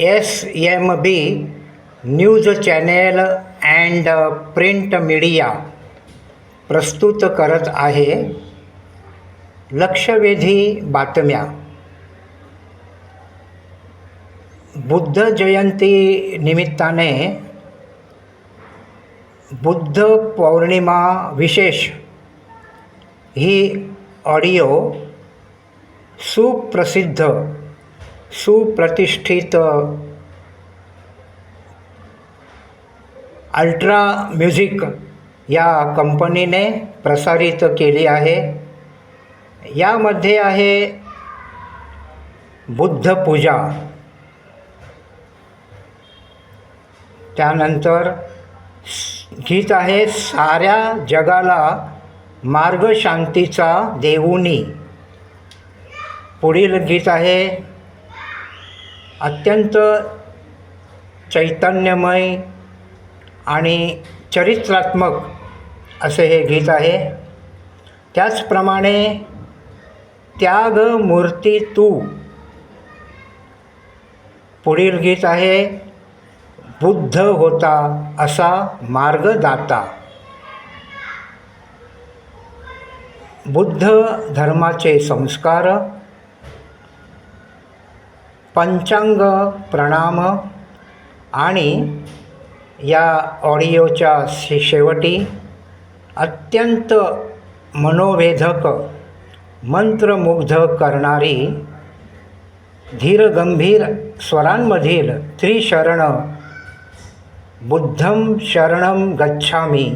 S M B news channel and print media प्रस्तुत करत आहे. लक्षवेधी बातम्या. बुद्ध जयंती निमित्ताने बुद्ध पौर्णिमा विशेष ही ऑडिओ सुप्रसिद्ध सुप्रतिष्ठित अल्ट्रा म्युझिक या कंपनीने प्रसारित केली आहे. यामध्ये आहे बुद्ध पूजा. त्यानंतर गीत आहे साऱ्या जगाला मार्गशांतीचा देऊनी. पुढील गीत आहे अत्यंत चैतन्यमय आणि चरित्रात्मक असे हे गीत आहे. त्याचप्रमाणे त्याग मूर्ती तू पुढील गीत आहे बुद्ध होता असा मार्गदाता. बुद्ध धर्माचे संस्कार पंचांग प्रणाम आणि या ऑडिओच्या शे शेवटी अत्यंत मनोवेधक मंत्रमुग्ध करणारी धीरगंभीर स्वरांमधील त्रिशरण बुद्धं शरणं गच्छामी.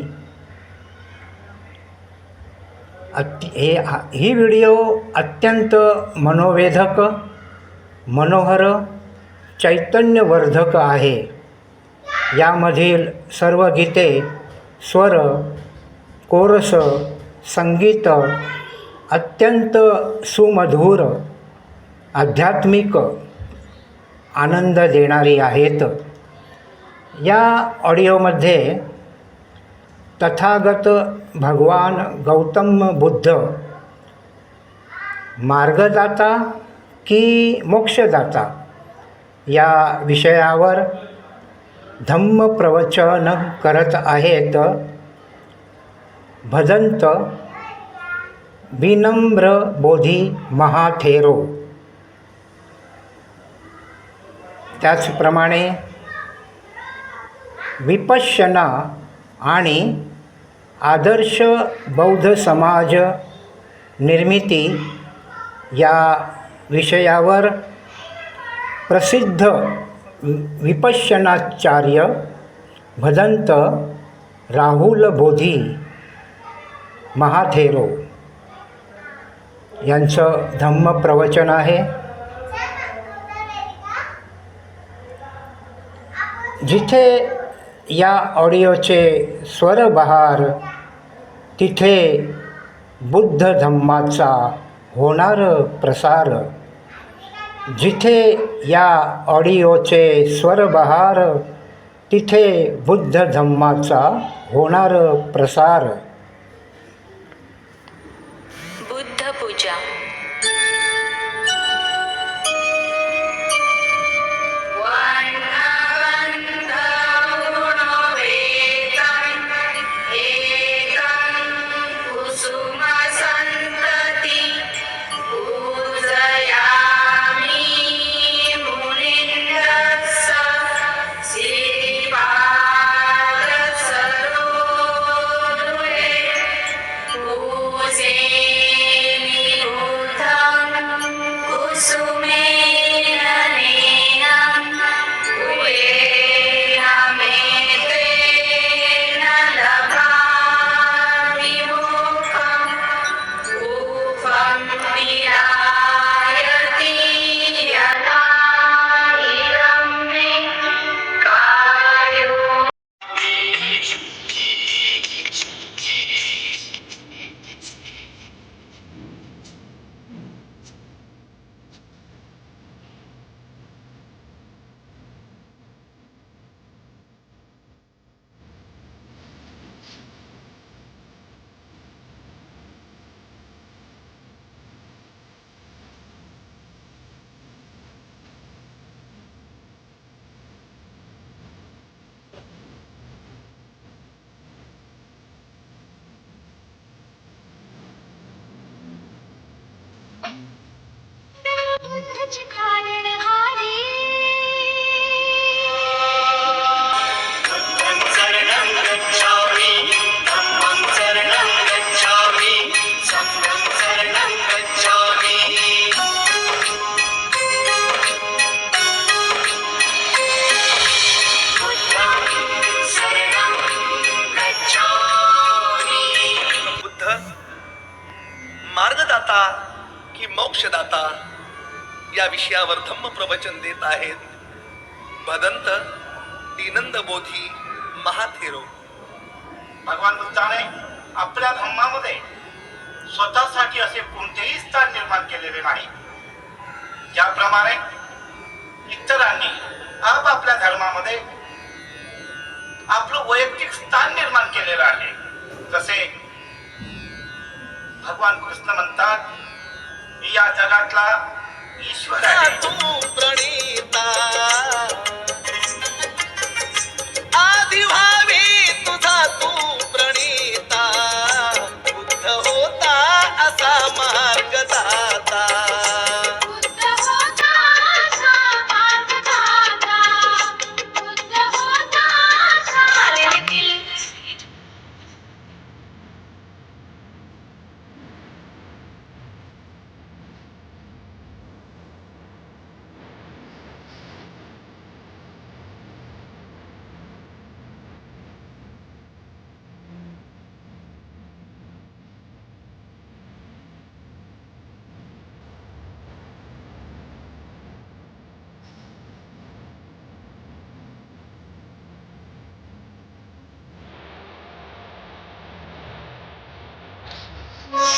अत्य हे ही व्हिडिओ अत्यंत मनोवेधक मनोहर चैतन्यवर्धक आहे. यामधील सर्व गीते स्वर कोरस संगीत अत्यंत सुमधुर आध्यात्मिक आनंद देणारी आहेत. या ऑडिओमध्ये तथागत भगवान गौतम बुद्ध मार्गदाता की मोक्षदाता या विषयावर धम्म प्रवचन करत आहेत भदंत विनम्र बोधी महाथेरो. त्याचप्रमाणे विपश्यना आणि आदर्श बौद्ध समाज निर्मिती या विषयावर प्रसिद्ध विपश्यनाचार्य भदंत राहुल बोधी महाथेरो. यांचं धम्म प्रवचन आहे. जिथे या ऑडिओचे स्वरबहार तिथे बुद्ध धम्माचा होणार प्रसार. जिथे या ऑडिओचे स्वरबहार तिथे बुद्ध धम्माचा होणार प्रसार. चिकाने या विषयावर धम्म प्रवचन देत आहेत. भदंत दीनंद बोधी महाथेरो. भगवान बुद्धाने आपल्या धम्मामध्ये स्वतःसाठी असे कोणतेही स्थान निर्माण केलेले नाही. ज्याप्रमाणे इतरांनी आपापल्या धर्मामध्ये आपलं वैयक्तिक स्थान निर्माण केलेलं आहे. जसे भगवान कृष्ण म्हणतात "मी या जगातला ईश्वर तू प्रणीता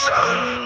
さ。